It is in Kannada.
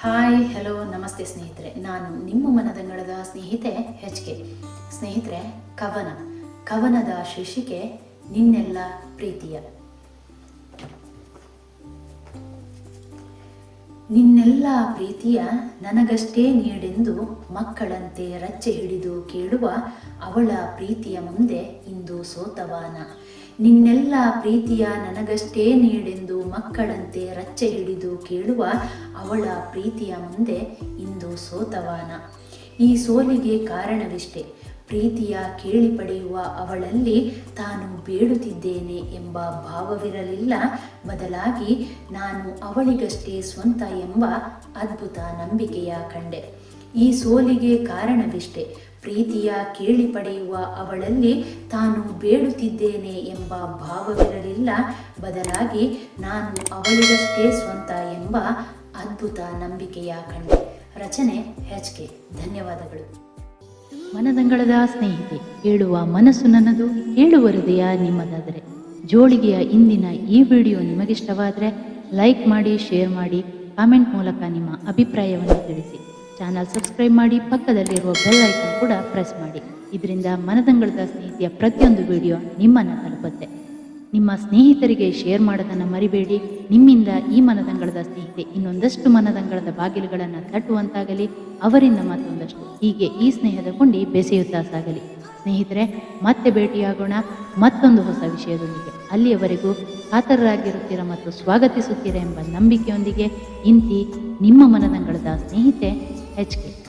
ಹಾಯ್ ಹಲೋ ನಮಸ್ತೆ ಸ್ನೇಹಿತರೆ. ನಾನು ನಿಮ್ಮ ಮನದಂಗಳದ ಸ್ನೇಹಿತೆ ಹೆಚ್ ಕೆ ಸ್ನೇಹಿತರೆ, ಕವನ. ಕವನದ ಶೀರ್ಷಿಕೆ, ನಿನ್ನೆಲ್ಲ ಪ್ರೀತಿಯ. ನಿನ್ನೆಲ್ಲ ಪ್ರೀತಿಯ ನನಗಷ್ಟೇ ನೀಡೆಂದು ಮಕ್ಕಳಂತೆ ರಚ್ಚೆ ಹಿಡಿದು ಕೇಳುವ ಅವಳ ಪ್ರೀತಿಯ ಮುಂದೆ ಇಂದು ಸೋತವಾನ. ನಿನ್ನೆಲ್ಲ ಪ್ರೀತಿಯ ನನಗಷ್ಟೇ ನೀಡೆಂದು ಮಕ್ಕಳಂತೆ ರಚ್ಚೆ ಹಿಡಿದು ಕೇಳುವ ಅವಳ ಪ್ರೀತಿಯ ಮುಂದೆ ಇಂದು ಸೋತವಾನ. ಈ ಸೋಲಿಗೆ ಕಾರಣವಿಷ್ಟೇ. ಪ್ರೀತಿಯ ಕೇಳಿ ಪಡೆಯುವ ಅವಳಲ್ಲಿ ತಾನು ಬೇಡುತ್ತಿದ್ದೇನೆ ಎಂಬ ಭಾವವಿರಲಿಲ್ಲ. ಬದಲಾಗಿ ನಾನು ಅವಳಿಗಷ್ಟೇ ಸ್ವಂತ ಎಂಬ ಅದ್ಭುತ ನಂಬಿಕೆಯ ಕಂಡೆ. ಈ ಸೋಲಿಗೆ ಕಾರಣವಿಷ್ಟೇ. ಪ್ರೀತಿಯ ಕೇಳಿ ಪಡೆಯುವ ಅವಳಲ್ಲಿ ತಾನು ಬೇಡುತ್ತಿದ್ದೇನೆ ಎಂಬ ಭಾವವಿರಲಿಲ್ಲ. ಬದಲಾಗಿ ನಾನು ಅವಳಿಗಷ್ಟೇ ಸ್ವಂತ ಎಂಬ ಅದ್ಭುತ ನಂಬಿಕೆಯ ಕಂಡೆ. ರಚನೆ ಹೆಚ್ ಕೆ. ಧನ್ಯವಾದಗಳು. ಮನದಂಗಳದ ಸ್ನೇಹಿತೆ, ಹೇಳುವ ಮನಸ್ಸು ನನ್ನದು ಹೇಳುವ ಹೃದಯ ನಿಮ್ಮದಾದರೆ. ಜೋಳಿಗೆಯ ಇಂದಿನ ಈ ವಿಡಿಯೋ ನಿಮಗಿಷ್ಟವಾದರೆ, ಲೈಕ್ ಮಾಡಿ, ಶೇರ್ ಮಾಡಿ, ಕಾಮೆಂಟ್ ಮೂಲಕ ನಿಮ್ಮ ಅಭಿಪ್ರಾಯವನ್ನು ತಿಳಿಸಿ. ಚಾನಲ್ ಸಬ್ಸ್ಕ್ರೈಬ್ ಮಾಡಿ, ಪಕ್ಕದಲ್ಲಿರುವ ಬೆಲ್ ಐಕನ್ ಕೂಡ ಪ್ರೆಸ್ ಮಾಡಿ. ಇದರಿಂದ ಮನದಂಗಳದ ಸ್ನೇಹಿತೆಯ ಪ್ರತಿಯೊಂದು ವಿಡಿಯೋ ನಿಮ್ಮನ್ನು ತಲುಪುತ್ತೆ. ನಿಮ್ಮ ಸ್ನೇಹಿತರಿಗೆ ಶೇರ್ ಮಾಡೋದನ್ನು ಮರಿಬೇಡಿ. ನಿಮ್ಮಿಂದ ಈ ಮನದಂಗಳದ ಸ್ನೇಹಿತೆ ಇನ್ನೊಂದಷ್ಟು ಮನದಂಗಳದ ಬಾಗಿಲುಗಳನ್ನು ತಟ್ಟುವಂತಾಗಲಿ. ಅವರಿಂದ ಮತ್ತೊಂದಷ್ಟು ಹೀಗೆ ಈ ಸ್ನೇಹದ ಕೊಂಡಿ ಬೆಸೆಯುತ್ತಾ ಸಾಗಲಿ. ಸ್ನೇಹಿತರೆ, ಮತ್ತೆ ಭೇಟಿಯಾಗೋಣ. ಮತ್ತೊಂದು ಹೊಸ ವಿಷಯದೊಂದಿಗೆ. ಅಲ್ಲಿಯವರೆಗೂ ಕಾತರರಾಗಿರುತ್ತೀರಾ ಮತ್ತು ಸ್ವಾಗತಿಸುತ್ತೀರಾ ಎಂಬ ನಂಬಿಕೆಯೊಂದಿಗೆ ಇಂತಿ ನಿಮ್ಮ ಮನದಂಗಳದ ಸ್ನೇಹಿತೆ ಎಚ್ ಕೆ